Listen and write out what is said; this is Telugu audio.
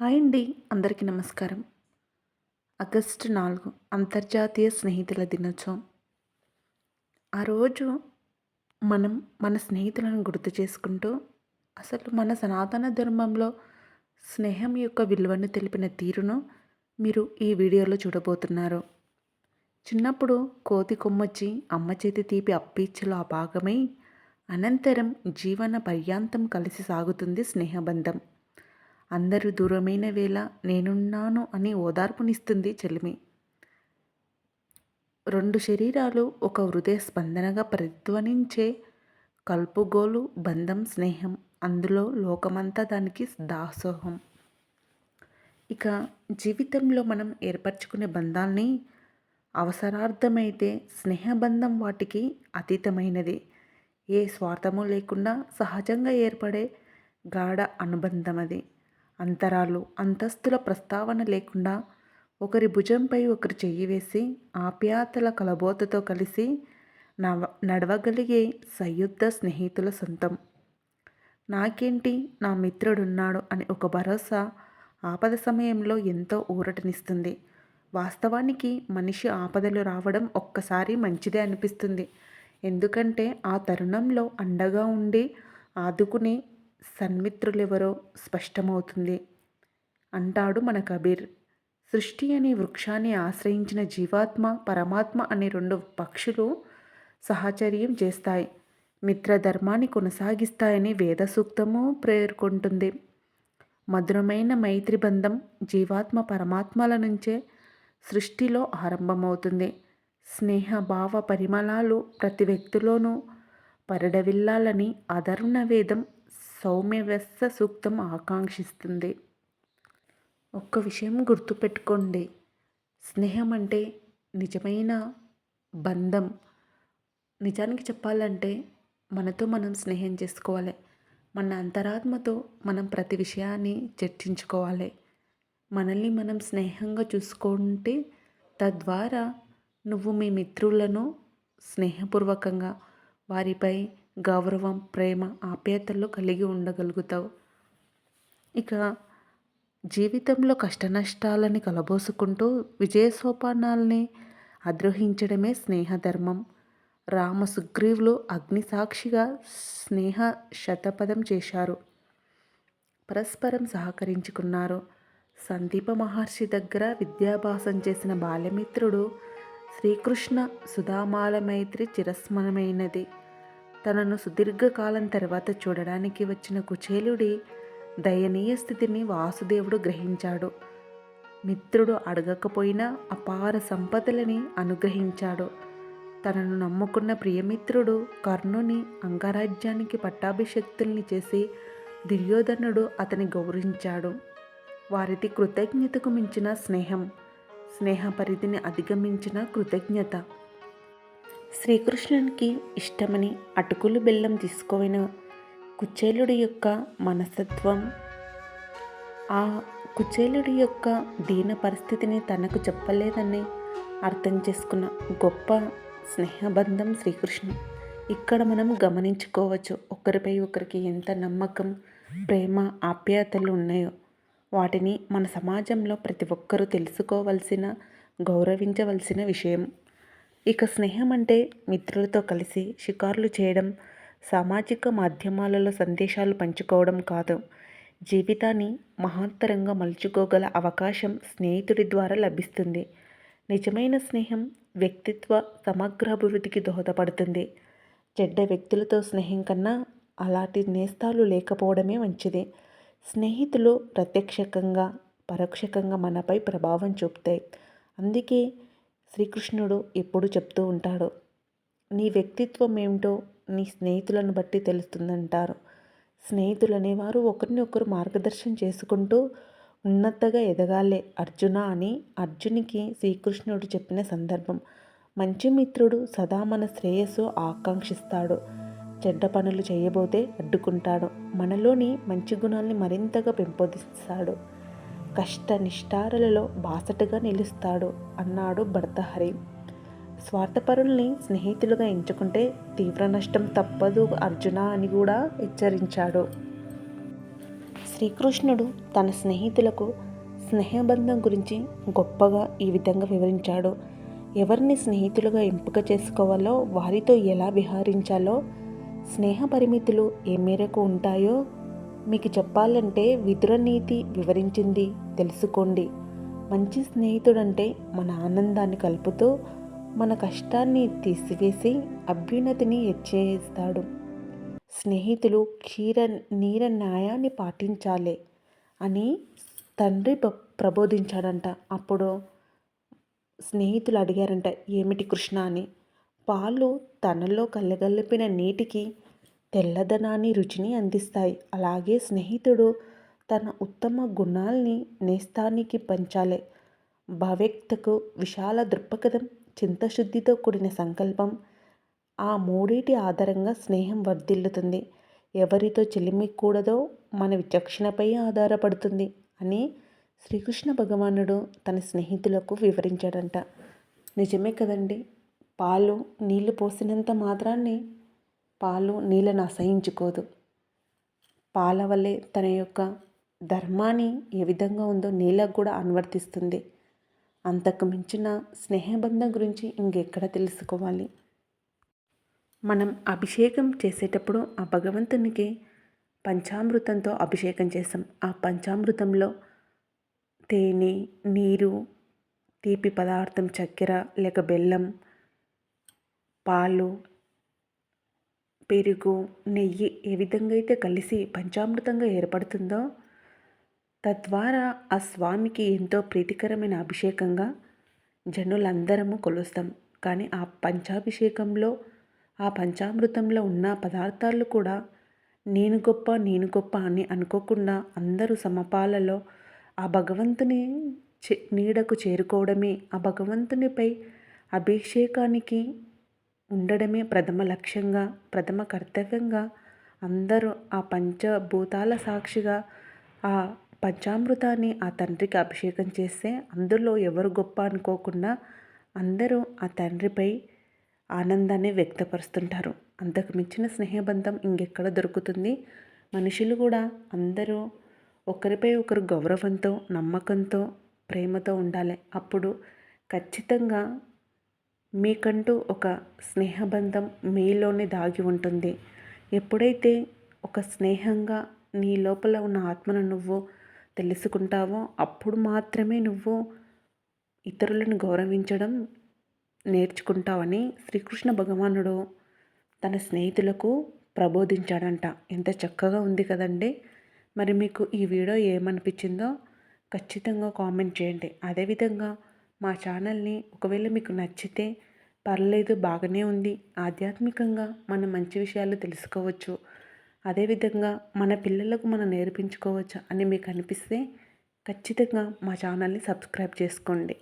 హాయ్ అండి అందరికీ నమస్కారం. ఆగస్టు నాలుగు అంతర్జాతీయ స్నేహితుల దినోత్సవం. ఆ రోజు మనం మన స్నేహితులను గుర్తు చేసుకుంటూ అసలు మన సనాతన ధర్మంలో స్నేహం యొక్క విలువను తెలిపిన తీరును మీరు ఈ వీడియోలో చూడబోతున్నారు. చిన్నప్పుడు కోతి కొమ్మొచ్చి అమ్మ చేతి తీపి అప్పిచ్చలో ఆ భాగమై అనంతరం జీవన పర్యాంతం కలిసి సాగుతుంది స్నేహబంధం. అందరూ దూరమైన వేళ నేనున్నాను అని ఓదార్పునిస్తుంది చెలిమి. రెండు శరీరాలు ఒక హృదయ స్పందనగా ప్రతిధ్వనించే కల్పుగోలు బంధం స్నేహం. అందులో లోకమంతా దానికి దాసోహం. ఇక జీవితంలో మనం ఏర్పరచుకునే బంధాల్ని అవసరార్థమైతే స్నేహబంధం వాటికి అతీతమైనది. ఏ స్వార్థము లేకుండా సహజంగా ఏర్పడే గాఢ అనుబంధం అది అంతరాలు అంతస్తుల ప్రస్తావన లేకుండా ఒకరి భుజంపై ఒకరు చెయ్యి వేసి ఆప్యాతల కలబోతతో కలిసి నవ నడవగలిగే సయుద్ధ స్నేహితుల సొంతం. నాకేంటి నా మిత్రుడున్నాడు అని ఒక భరోసా ఆపద సమయంలో ఎంతో ఊరటనిస్తుంది. వాస్తవానికి మనిషి ఆపదలు రావడం ఒక్కసారి మంచిదే అనిపిస్తుంది. ఎందుకంటే ఆ తరుణంలో అండగా ఉండి ఆదుకునే సన్మిత్రులెవరో స్పష్టమవుతుంది. అంటాడు మన కబీర్. సృష్టి అనే వృక్షాన్ని ఆశ్రయించిన జీవాత్మ పరమాత్మ అనే రెండు పక్షులు సహచర్యం చేస్తాయి. మిత్రధర్మాన్ని కొనసాగిస్తాయని వేద సూక్తము పేర్కొంటుంది. మధురమైన మైత్రి బంధం జీవాత్మ పరమాత్మల నుంచే సృష్టిలో ఆరంభమవుతుంది. స్నేహ భావ పరిమళాలు ప్రతి వ్యక్తిలోనూ పరడవిల్లాలని అధర్ణ వేదం సౌమ్యవస్థ సూక్తం ఆకాంక్షిస్తుంది. ఒక్క విషయం గుర్తుపెట్టుకోండి. స్నేహం అంటే నిజమైన బంధం. నిజానికి చెప్పాలంటే మనతో మనం స్నేహం చేసుకోవాలి. మన అంతరాత్మతో మనం ప్రతి విషయాన్ని చర్చించుకోవాలి. మనల్ని మనం స్నేహంగా చూసుకుంటే తద్వారా నువ్వు మీ మిత్రులను స్నేహపూర్వకంగా వారిపై గౌరవం ప్రేమ ఆప్యాయతలు కలిగి ఉండగలుగుతావు. ఇక జీవితంలో కష్టనష్టాలని కలబోసుకుంటూ విజయ సోపానాల్ని అద్రోహించడమే స్నేహధర్మం. రామ సుగ్రీవులు అగ్నిసాక్షిగా స్నేహ శతపథం చేశారు. పరస్పరం సహకరించుకున్నారు. సందీప మహర్షి దగ్గర విద్యాభాసం చేసిన బాల్యమిత్రుడు శ్రీకృష్ణ సుధామాల మైత్రి చిరస్మరణమైనది. తనను సుదీర్ఘకాలం తర్వాత చూడడానికి వచ్చిన కుచేలుడి దయనీయ స్థితిని వాసుదేవుడు గ్రహించాడు. మిత్రుడు అడగకపోయినా అపార సంపదలని అనుగ్రహించాడు. తనను నమ్ముకున్న ప్రియమిత్రుడు కర్ణుని అంగరాజ్యానికి పట్టాభిషక్తుల్ని చేసి దుర్యోధనుడు అతని గౌరవించాడు. వారిది కృతజ్ఞతకు మించిన స్నేహం స్నేహ పరిధిని అధిగమించిన కృతజ్ఞత. శ్రీకృష్ణునికి ఇష్టమని అటుకులు బెల్లం తీసుకోవిన. కుచేలుడి యొక్క మనస్తత్వం. ఆ కుచేలుడి యొక్క దీన పరిస్థితిని తనకు చెప్పలేదని అర్థం చేసుకున్న గొప్ప స్నేహబంధం శ్రీకృష్ణ ఇక్కడ మనం గమనించుకోవచ్చు ఒకరిపై ఒకరికి ఎంత నమ్మకం ప్రేమ ఆప్యాయతలు ఉన్నాయో. వాటిని మన సమాజంలో ప్రతి ఒక్కరూ తెలుసుకోవలసిన గౌరవించవలసిన విషయం. ఇక స్నేహం అంటే మిత్రులతో కలిసి షికార్లు చేయడం సామాజిక మాధ్యమాలలో సందేశాలు పంచుకోవడం కాదు. జీవితాన్ని మహత్తరంగా మలుచుకోగల అవకాశం స్నేహితుడి ద్వారా లభిస్తుంది. నిజమైన స్నేహం వ్యక్తిత్వ సమగ్ర అభివృద్ధికి దోహదపడుతుంది. చెడ్డ వ్యక్తులతో స్నేహం కన్నా అలాంటి నేస్తాలు లేకపోవడమే మంచిది. స్నేహితులు ప్రత్యక్షకంగా పరోక్షకంగా మనపై ప్రభావం చూపుతాయి. అందుకే శ్రీకృష్ణుడు ఎప్పుడు చెప్తూ ఉంటాడు నీ వ్యక్తిత్వం ఏమిటో నీ స్నేహితులను బట్టి తెలుస్తుందంటారు. స్నేహితులు అనేవారు ఒకరిని ఒకరు మార్గదర్శనం చేసుకుంటూ ఉన్నతగా ఎదగాలే అర్జున అని అర్జునికి శ్రీకృష్ణుడు చెప్పిన సందర్భం. మంచి మిత్రుడు సదా మన శ్రేయస్సు ఆకాంక్షిస్తాడు. చెడ్డ పనులు చేయబోతే అడ్డుకుంటాడు. మనలోని మంచి గుణాల్ని మరింతగా పెంపొందిస్తాడు. కష్ట నిష్ఠారులలో బాసటగా నిలుస్తాడు అన్నాడు భర్తహరి. స్వార్థపరుల్ని స్నేహితులుగా ఎంచుకుంటే తీవ్ర నష్టం తప్పదు అర్జున అని కూడా హెచ్చరించాడు. శ్రీకృష్ణుడు తన స్నేహితులకు స్నేహబంధం గురించి గొప్పగా ఈ విధంగా వివరించాడు. ఎవరిని స్నేహితులుగా ఎంపిక చేసుకోవాలో వారితో ఎలా విహరించాలో స్నేహ పరిమితులు ఏ మేరకు ఉంటాయో మీకు చెప్పాలంటే విదురనీతి వివరించింది. తెలుసుకోండి. మంచి స్నేహితుడంటే మన ఆనందాన్ని కలుపుతూ మన కష్టాన్ని తీసివేసి అభ్యున్నతిని హెచ్చేస్తాడు స్నేహితులు క్షీర నీర న్యాయాన్ని పాటించాలి అని తండ్రి ప్రబోధించాడంట. అప్పుడు స్నేహితులు అడిగారంట ఏమిటి కృష్ణ అని. పాలు తనలో కలగలిపిన నీటికి తెల్లదనాన్ని రుచిని అందిస్తాయి. అలాగే స్నేహితుడు తన ఉత్తమ గుణాల్ని నేస్తానికి పంచాలి. భవ్యక్తకు విశాల దృక్పథం చింతశుద్ధితో కూడిన సంకల్పం ఆ మూడిటి ఆధారంగా స్నేహం వర్ధిల్లుతుంది. ఎవరితో చెలిమికూడదో మన విచక్షణపై ఆధారపడుతుంది అని శ్రీకృష్ణ భగవానుడు తన స్నేహితులకు వివరించాడంట. నిజమే కదండి? పాలు నీళ్ళు పోసినంత మాత్రాన్ని పాలు నీళ్ళను అసహించుకోదు. పాల వల్లే తన యొక్క ధర్మాన్ని ఏ విధంగా ఉందో నీళ్ళకు కూడా అనువర్తిస్తుంది. అంతకు మించిన స్నేహబంధం గురించి ఇంకెక్కడ తెలుసుకోవాలి? మనం అభిషేకం చేసేటప్పుడు ఆ భగవంతునికి పంచామృతంతో అభిషేకం చేస్తాం ఆ పంచామృతంలో తేనె నీరు తీపి పదార్థం చక్కెర లేక బెల్లం పాలు పెరుగు నెయ్యి ఏ విధంగా అయితే కలిసి పంచామృతంగా ఏర్పడుతుందో తద్వారా ఆ స్వామికి ఎంతో ప్రీతికరమైన అభిషేకంగా జనులందరము కొలుస్తాం. కానీ ఆ పంచాభిషేకంలో ఆ పంచామృతంలో ఉన్న పదార్థాలు కూడా నేను గొప్ప నేను గొప్ప అని అనుకోకుండా అందరూ సమపాలలో ఆ భగవంతుని నీడకు చేరుకోవడమే ఆ భగవంతునిపై అభిషేకానికి ఉండడమే ప్రథమ లక్ష్యంగా ప్రథమ కర్తవ్యంగా. అందరూ ఆ పంచభూతాల సాక్షిగా ఆ పంచామృతాన్ని ఆ తండ్రికి అభిషేకం చేస్తే అందులో ఎవరు గొప్ప అనుకోకుండా అందరూ ఆ తండ్రిపై ఆనందాన్ని వ్యక్తపరుస్తుంటారు. అంతకు మించిన స్నేహబంధం ఇంకెక్కడ దొరుకుతుంది? మనుషులు కూడా అందరూ ఒకరిపై ఒకరు గౌరవంతో నమ్మకంతో ప్రేమతో ఉండాలి. అప్పుడు ఖచ్చితంగా మీకంటూ ఒక స్నేహబంధం మీలోనే దాగి ఉంటుంది. ఎప్పుడైతే ఒక స్నేహంగా నీ లోపల ఉన్న ఆత్మను నువ్వు తెలుసుకుంటావో అప్పుడు మాత్రమే నువ్వు ఇతరులను గౌరవించడం నేర్చుకుంటావని శ్రీకృష్ణ భగవానుడు తన స్నేహితులకు ప్రబోధించాడంట. ఎంత చక్కగా ఉంది కదండి. మరి మీకు ఈ వీడియో ఏమనిపించిందో ఖచ్చితంగా కామెంట్ చేయండి. అదేవిధంగా మా ఛానల్ని ఒకవేళ మీకు నచ్చితే పర్లేదు బాగానే ఉంది. ఆధ్యాత్మికంగా మనం మంచి విషయాలు తెలుసుకోవచ్చు. అదేవిధంగా మన పిల్లలకు మనం నేర్పించుకోవచ్చు అని మీకు అనిపిస్తే ఖచ్చితంగా మా ఛానల్ని సబ్స్క్రైబ్ చేసుకోండి.